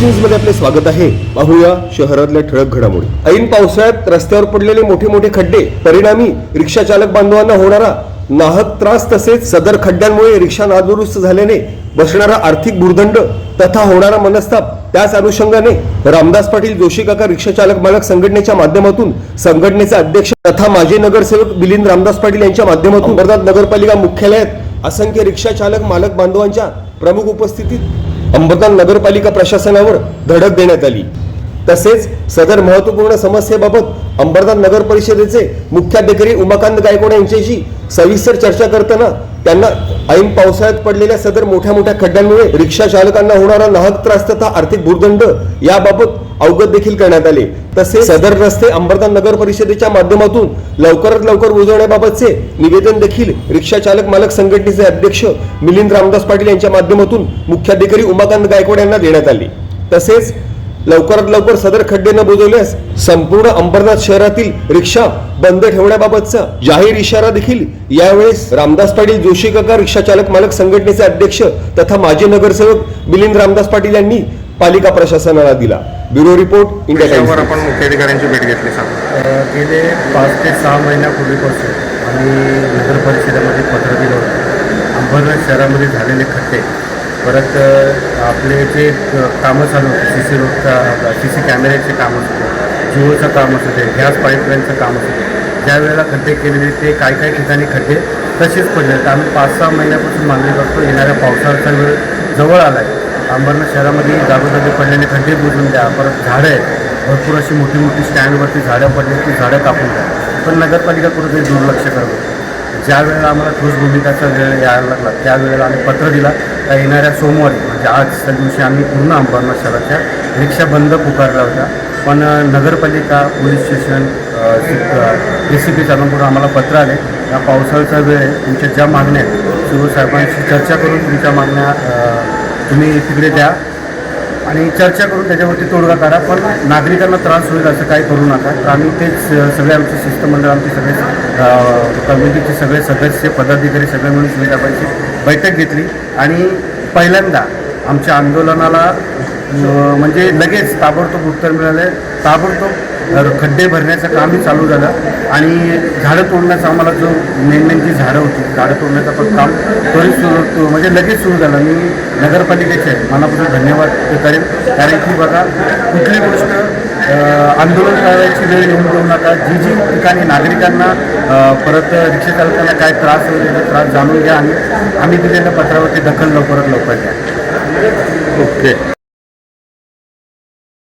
न्यूजमध्ये आपले स्वागत आहे. पाहूया शहरातल्या ठळक घडामोडी. ऐन पावसाळ्यात रस्त्यावर पडलेले मोठे मोठे खड्डे परिणामी रिक्षा चालक बांधवांना होणारा नाहक त्रास तसेच सदर खड्ड्यांमुळे रिक्षा नादुरुस्त झाल्याने बसणारा आर्थिक भूर्दंड तथा होणारा मनस्ताप त्याच अनुषंगाने रामदास पाटील जोशी काका रिक्षा चालक मालक संघटनेच्या माध्यमातून संघटनेचे अध्यक्ष तथा माजी नगरसेवक मिलिंद रामदास पाटील यांच्या माध्यमातून अंबरनाथ नगरपालिका मुख्यालयात असंख्य रिक्षा चालक मालक बांधवांच्या प्रमुख उपस्थितीत अंबरनाथ नगरपालिका प्रशासनावर धडक देण्यात आली. तसेच सदर महत्त्वपूर्ण समस्येबाबत अंबरनाथ नगर परिषदेचे मुख्याधिकारी उमाकांत गायकवाड यांच्याशी सविस्तर चर्चा करताना त्यांना ऐन पावसाळ्यात पडलेल्या सदर मोठ्या मोठ्या खड्ड्यांमुळे रिक्षा चालकांना होणारा नाहक त्रास तथा आर्थिक भूर्दंड याबाबत अवगत देखील करण्यात आले. तसेच सदर रस्ते अंबरनाथ नगर परिषदेच्या माध्यमातून लवकरात लवकर बुजवण्याबाबतचे निवेदन देखील रिक्षा चालक मालक संघटनेचे अध्यक्ष मिलिंद रामदास पाटील यांच्या माध्यमातून मुख्याधिकारी उमाकांत गायकवाड यांना देण्यात आले. तसेच लवकरात लवकर सदर खड्डे न बुजवल्यास संपूर्ण अंबरनाथ शहरातील रिक्षा बंद ठेवण्याबाबतचा जाहीर इशारा देखील यावेळेस रामदास पाटील जोशी काका रिक्षा चालक मालक संघटनेचे अध्यक्ष तथा माजी नगरसेवक मिलिंद रामदास पाटील यांनी पालिका प्रशासनाला दिला. ब्युरो रिपोर्ट इंडिया टाइम्स आपण मुख्याधिकाऱ्यांची भेट घेतली गेले पाच ते सहा महिन्यापूर्वीपासून आम्ही नगर परिषदेमध्ये पत्र दिलं होतं. अंबरनाथ शहरामध्ये झालेले खड्डे परत आपले जे कामं चालू होते सी सी रोडचा सी सी कॅमेऱ्याचे कामं होते जिओचं काम असू दे गॅस पाईपलाईनचं काम असू दे ज्या वेळेला खड्डे केलेले ते काही काही ठिकाणी खड्डे तसेच पडले. आहेत आम्ही पाच सहा महिन्यापासून मागणी करतो येणाऱ्या पावसाळ्याचा वेळ जवळ आला आहे अंबरनाथ शहरामध्ये जागोजागी पडलेले खड्डे बुजून द्या परत झाडं आहेत. भरपूर अशी मोठी मोठी स्टँडवरती झाडं पडली ती झाडं कापून द्या. पण नगरपालिका कुठेतरी दुर्लक्ष करत. ज्या वेळेला आम्हाला ठोस भूमिकाचा वेळ यायला लागला त्यावेळेला आम्ही पत्र दिला. त्या येणाऱ्या सोमवारी म्हणजे आजच्या दिवशी आम्ही पूर्ण अंबरनाथ शहराच्या रिक्षा बंद पुकारल्या होत्या. पण नगरपालिका police station A C P चालूकडून आम्हाला पत्र आले. या पावसाळ्याचा वेळ आहे. तुमच्या ज्या मागण्या आहेत शिवसाहेबांशी चर्चा करून तुमच्या मागण्या तुम्ही तिकडे द्या. आणि चर्चा करून त्याच्यावरती तोडगा काढा. पण नागरिकांना त्रास होईल असं काही करू नका. तर आम्ही तेच सगळे आमचे शिष्टमंडळ आमचे सगळे कमिटीचे सगळे सदस्य पदाधिकारी सगळे मिळून सुविधाबाईची बैठक घेतली आणि पहिल्यांदा आमच्या आंदोलनाला म्हणजे लगेच ताबडतोब उत्तर मिळाले ताबडतोब खड्डे भरण्याचं कामही चालू झालं. आणि झाडं तोडण्याचं आम्हाला जो मेन मेन जी झाडं होती झाडं तोडण्याचं पण काम त्वरित सुरू तो- म्हणजे लगेच सुरू झालं. मी नगरपालिकेचे मनापासून धन्यवाद करेन. कारण की बघा कुठली गोष्ट आंदोलन करायची वेळ येऊन देऊ नका. जी जी ठिकाणी नागरिकांना परत रिक्षा चालकांना काय त्रास होईल त्रास जाणून घ्या आणि आम्ही दिलेल्या पत्रावरती दखल लवकरात लवकर घ्या. ओके.